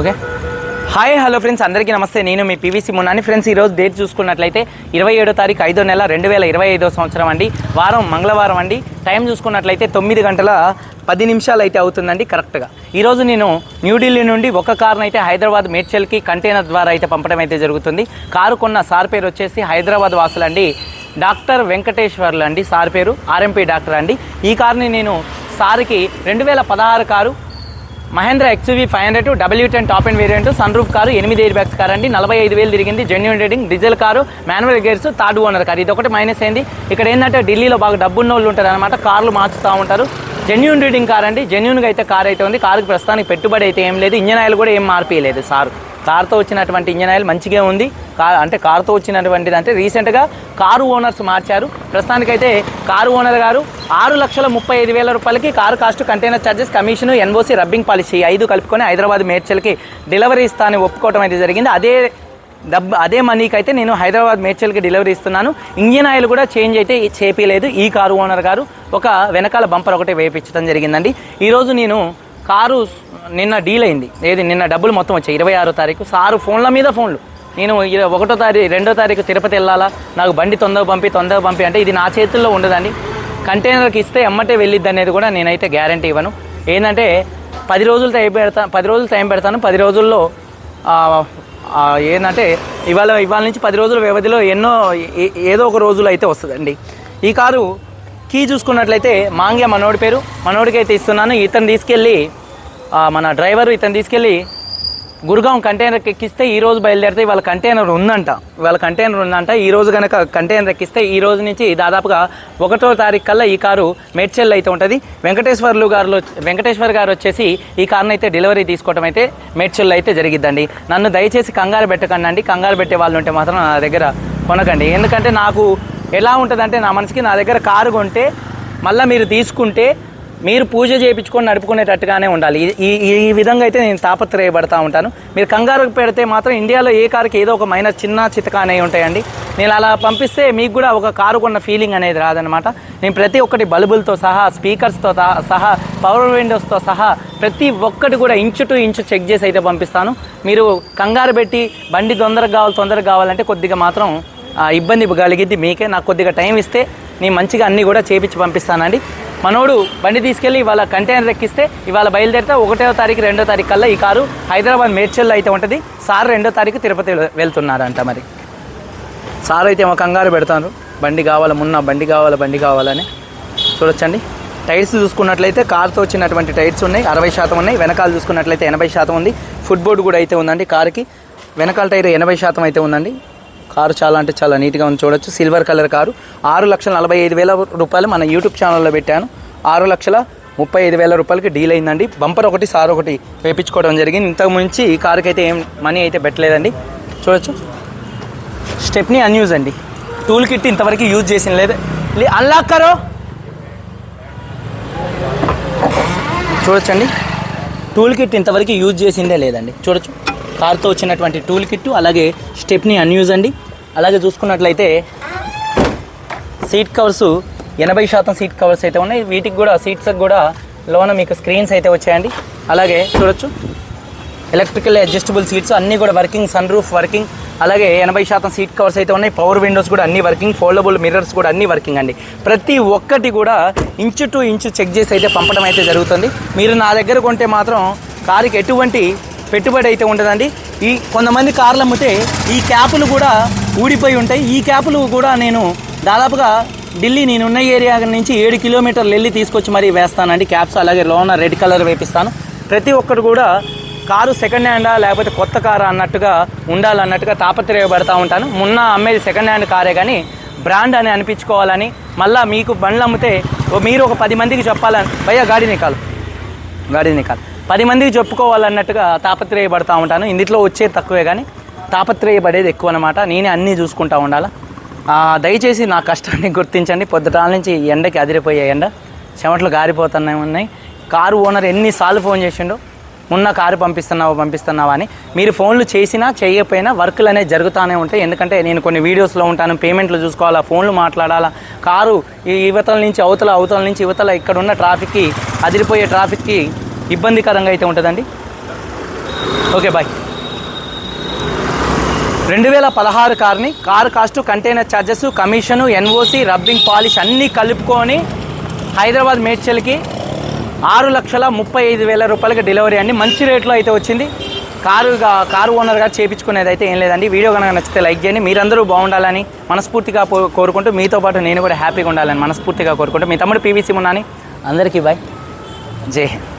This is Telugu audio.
ఓకే? Hi hello friends. అందరికీ నమస్తే. నేను మీ పీవీసీ మున్నాని ఫ్రెండ్స్ ఈరోజు డేట్ చూసుకున్నట్లయితే ఇరవై ఏడో తారీఖు ఐదో నెల రెండు వేల ఇరవై ఐదో సంవత్సరం అండి. వారం మంగళవారం అండి. టైం చూసుకున్నట్లయితే తొమ్మిది గంటల పది నిమిషాలు అయితే అవుతుందండి కరెక్ట్గా. ఈరోజు నేను న్యూఢిల్లీ నుండి ఒక కారును అయితే హైదరాబాద్ మేడ్చల్కి కంటైనర్ ద్వారా అయితే పంపడం అయితే జరుగుతుంది. కారు కొన్న సార్ పేరు వచ్చేసి హైదరాబాద్ వాసులండి. డాక్టర్ వెంకటేశ్వర్లు అండి సార్ పేరు. ఆర్ఎంపీ డాక్టర్ అండి. ఈ కారుని నేను సార్కి రెండు వేల పదహారు car Mahindra XUV five hundred W ten top and variant sun roof car ఎనిమిది ఎయిర్ బ్యాగ్స్ కార్ అండి. నలభై ఐదు వేలు తిరిగింది. Genuine rating diesel car manual gears third owner car. ఇది ఒకటి మైనస్ అయింది. ఇక్కడ ఏంటంటే ఢిల్లీలో బాగా డబ్బున్న వాళ్ళు ఉంటారు అనమాట కార్లు మార్చుతూ ఉంటారు. జెన్యున్ రీడింగ్ కార్ అండి. జెన్యున్గా అయితే కార్ అయితే ఉంది. కారుకి ప్రస్తుతానికి పెట్టుబడి అయితే ఏం లేదు. ఇంజన్ ఆయిల్ కూడా ఏం మార్పియలేదు సార్. కార్తో వచ్చినటువంటి ఇంజన్ ఆయిల్ మంచిగా ఉంది. కార్ అంటే కార్తో వచ్చినటువంటిది అంటే రీసెంట్గా కారు ఓనర్స్ మార్చారు. ప్రస్తుతానికైతే కారు ఓనర్ గారు ఆరు లక్షల ముప్పై ఐదు వేల రూపాయలకి car cost container charges commission NOC rubbing policy ఐదు కలుపుకొని హైదరాబాద్ మేడ్చల్కి డెలివరీ ఇస్తానని ఒప్పుకోవడం అయితే జరిగింది. అదే డబ్బు అదే మనీకి అయితే నేను హైదరాబాద్ మేడ్చల్కి డెలివరీ ఇస్తున్నాను. ఇంజిన్ ఆయిల్ కూడా చేంజ్ అయితే చేపించలేదు ఈ కారు ఓనర్ గారు. ఒక వెనకాల బంపర్ ఒకటి వేయించడం జరిగిందండి. ఈరోజు నేను కారు నిన్న డీల్ అయింది. ఏది? నిన్న డబ్బులు మొత్తం వచ్చాయి. ఇరవై ఆరో తారీఖు. సారు ఫోన్ల మీద ఫోన్లు. నేను ఒకటో తారీఖు రెండో తారీఖు తిరుపతి వెళ్ళాలా? నాకు బండి తొందరగా పంపి తొందరగా పంపి అంటే ఇది నా చేతుల్లో ఉండదండి. కంటైనర్కి ఇస్తే ఎమ్మటే వెళ్ళిద్ది అనేది కూడా నేనైతే గ్యారంటీ ఇవ్వను. ఏంటంటే పది రోజులు టైం పెడతా పది రోజులు టైం పెడతాను. పది రోజుల్లో ఏంటంటే ఇవాళ ఇవాళ నుంచి పది రోజుల వ్యవధిలో ఎన్నో ఏ- ఏదో ఒక రోజులు అయితే వస్తుందండి. ఈ కారు కీ చూసుకున్నట్లయితే మాంగ్య మనోడి పేరు. మనోడికి అయితే ఇస్తున్నాను. ఇతను తీసుకెళ్ళి మన డ్రైవరు ఇతను తీసుకెళ్ళి గురుగాం కంటైనర్ ఎక్కిస్తే ఈ రోజు బయలుదేరితే వాళ్ళ కంటైనర్ ఉందంట. వాళ్ళ కంటైనర్ ఉందంట. ఈ రోజు కనుక కంటైనర్ ఎక్కిస్తే ఈ రోజు నుంచి దాదాపుగా ఒకటో తారీఖు కల్లా ఈ కారు మేడ్చెల్ అయితే ఉంటుంది. వెంకటేశ్వర్లు గారు వెంకటేశ్వర్ గారు వచ్చేసి ఈ కార్ని అయితే డెలివరీ తీసుకోవడం అయితే మేడ్చెల్ అయితే జరిగిద్దండి. నన్ను దయచేసి కంగారు పెట్టకండి అండి. కంగారు పెట్టే వాళ్ళు ఉంటే మాత్రం నా దగ్గర కొనకండి. ఎందుకంటే నాకు ఎలా ఉంటుందంటే నా మనసుకి నా దగ్గర కారు కొంటే మళ్ళీ మీరు తీసుకుంటే మీరు పూజ చేయించుకొని నడుపుకునేటట్టుగానే ఉండాలి. ఈ- ఈ విధంగా అయితే నేను తాపత్రయపడతా ఉంటాను. మీరు కంగారు పెడితే మాత్రం ఇండియాలో ఏ కారుకి ఏదో ఒక మైనస్ చిన్న చితక అనేవి ఉంటాయండి. నేను అలా పంపిస్తే మీకు కూడా ఒక కారు కొన్న ఫీలింగ్ అనేది రాదనమాట నేను ప్రతి ఒక్కటి బల్బులతో సహా స్పీకర్స్తో తా- సహా పవర్ విండోస్తో సహా ప్రతి ఒక్కటి కూడా ఇంచు టు ఇంచు చెక్ చేసి అయితే పంపిస్తాను. మీరు కంగారు పెట్టి బండి తొందరగా కావాలి తొందరగా కావాలంటే కొద్దిగా మాత్రం ఇబ్బంది కలిగిద్ది మీకే నాకు కొద్దిగా టైం ఇస్తే నేను మంచిగా అన్నీ కూడా చేపించి పంపిస్తానండి. మనోడు బండి తీసుకెళ్ళి ఇవాళ కంటైనర్ ఎక్కిస్తే ఇవాళ బయలుదేరితే ఒకటో తారీఖు రెండో తారీఖు కల్లా ఈ కారు హైదరాబాద్ మేడ్చల్లో అయితే ఉంటుంది. సార్ రెండో తారీఖు తిరుపతి వెళ్తున్నారంట మరి. సార్ అయితే ఏమో కంగారు పెడతాను బండి కావాల మున్న బండి కావాలా బండి కావాలని చూడొచ్చండి. టైర్స్ చూసుకున్నట్లయితే కార్తో వచ్చినటువంటి టైర్స్ ఉన్నాయి. అరవై శాతం ఉన్నాయి. వెనకాల చూసుకున్నట్లయితే ఎనభై శాతం ఉంది. ఫుట్ బోర్డు కూడా అయితే ఉందండి కారుకి. వెనకాల టైర్ ఎనభై శాతం అయితే ఉందండి. కారు చాలా అంటే చాలా నీట్గా ఉంది. చూడొచ్చు. Silver colour car. ఆరు లక్షల నలభై ఐదు వేల రూపాయలు మన యూట్యూబ్ ఛానల్లో పెట్టాను. ఆరు లక్షల ముప్పై ఐదు వేల రూపాయలకి డీల్ అయిందండి. బంపర్ ఒకటి సార్ ఒకటి వేపించుకోవడం జరిగింది. ఇంతకు మించి ఈ కారుకి అయితే ఏం మనీ అయితే పెట్టలేదండి. చూడొచ్చు. స్టెప్ని అన్యూజ్ అండి. టూల్ కిట్ ఇంతవరకు యూజ్ చేసిన లేదు. లే- అన్లాక్ కరో? చూడొచ్చండి. టూల్ కిట్ ఇంతవరకు యూజ్ చేసిందే లేదండి. చూడొచ్చు. కార్తో వచ్చినటువంటి టూల్ కిట్ అలాగే స్టెప్ని అన్యూజ్ అండి. అలాగే చూసుకున్నట్లయితే సీట్ కవర్స్ ఎనభై శాతం సీట్ కవర్స్ అయితే ఉన్నాయి. వీటికి కూడా సీట్స్ కూడా లోన మీకు స్క్రీన్స్ అయితే వచ్చాయండి. అలాగే చూడొచ్చు. ఎలక్ట్రికల్ అడ్జస్టబుల్ సీట్స్ అన్నీ కూడా వర్కింగ్ సన్ రూఫ్ వర్కింగ్. అలాగే ఎనభై శాతం సీట్ కవర్స్ అయితే ఉన్నాయి. పవర్ విండోస్ కూడా అన్ని వర్కింగ్. ఫోల్డబుల్ మిర్రర్స్ కూడా అన్ని వర్కింగ్ అండి. ప్రతి ఒక్కటి కూడా ఇంచు టు ఇంచు చెక్ చేసి అయితే పంపడం అయితే జరుగుతుంది. మీరు నా దగ్గర కొంటే మాత్రం కారుకి ఎటువంటి పెట్టుబడి అయితే ఉండదండి. ఈ కొంతమంది కార్లు అమ్మితే ఈ క్యాపులు కూడా ఊడిపోయి ఉంటాయి. ఈ క్యాపులు కూడా నేను దాదాపుగా ఢిల్లీ నేనున్న ఏరియా నుంచి ఏడు కిలోమీటర్లు వెళ్ళి తీసుకొచ్చి మరీ వేస్తానండి క్యాప్స్. అలాగే లోన రెడ్ కలర్ వేపిస్తాను. ప్రతి ఒక్కరు కూడా కారు సెకండ్ హ్యాండా లేకపోతే కొత్త కారు అన్నట్టుగా ఉండాలన్నట్టుగా తాపత్రయపడతా ఉంటాను. మొన్న అమ్మేది సెకండ్ హ్యాండ్ కారే కానీ బ్రాండ్ అని అనిపించుకోవాలని మళ్ళీ మీకు బండ్లు అమ్మితే ఓ మీరు ఒక పది మందికి చెప్పాలని భయ్యా గాడి నికాలు. గాడి నికాలు. పది మందికి చెప్పుకోవాలన్నట్టుగా తాపత్రయపడతా ఉంటాను. ఇందులో వచ్చేది తక్కువే కానీ తాపత్రయపడేది ఎక్కువ అనమాట నేనే అన్నీ చూసుకుంటా ఉండాలా. దయచేసి నా కష్టాన్ని గుర్తించండి. పొద్దుటాల నుంచి ఎండకి అదిరిపోయే ఎండ. చెమటలు గారిపోతున్నాయి ఉన్నాయి. కారు ఓనర్ ఎన్నిసార్లు ఫోన్ చేసిండో? మొన్న కారు పంపిస్తున్నావా పంపిస్తున్నావా అని. మీరు ఫోన్లు చేసినా చేయకపోయినా వర్కులు అనేవి జరుగుతూనే ఉంటాయి. ఎందుకంటే నేను కొన్ని వీడియోస్లో ఉంటాను పేమెంట్లు చూసుకోవాలా ఫోన్లు మాట్లాడాలా. కారు ఈ యువతల నుంచి అవతల అవతల నుంచి యువతల ఇక్కడ ఉన్న ట్రాఫిక్కి అదిరిపోయే ట్రాఫిక్కి ఇబ్బందికరంగా అయితే ఉంటుందండి. Okay bye. రెండు వేల పదహారు కార్ని car cost container charges commission NOC rubbing polish అన్నీ కలుపుకొని హైదరాబాద్ మేడ్చల్కి ఆరు లక్షల ముప్పై ఐదు వేల రూపాయలకి డెలివరీ అండి. మంచి రేట్లో అయితే వచ్చింది. కారు కారు ఓనర్ గారు చేపించుకునేది అయితే ఏం లేదండి. వీడియో కనుక నచ్చితే లైక్ చేయండి. మీరందరూ బాగుండాలని మనస్ఫూర్తిగా కోరుకుంటూ మీతో పాటు నేను కూడా హ్యాపీగా ఉండాలని మనస్ఫూర్తిగా కోరుకుంటూ మీ తమ్ముడు పీవీసీ ఉన్నాని అందరికీ బాయ్. జై హింద్.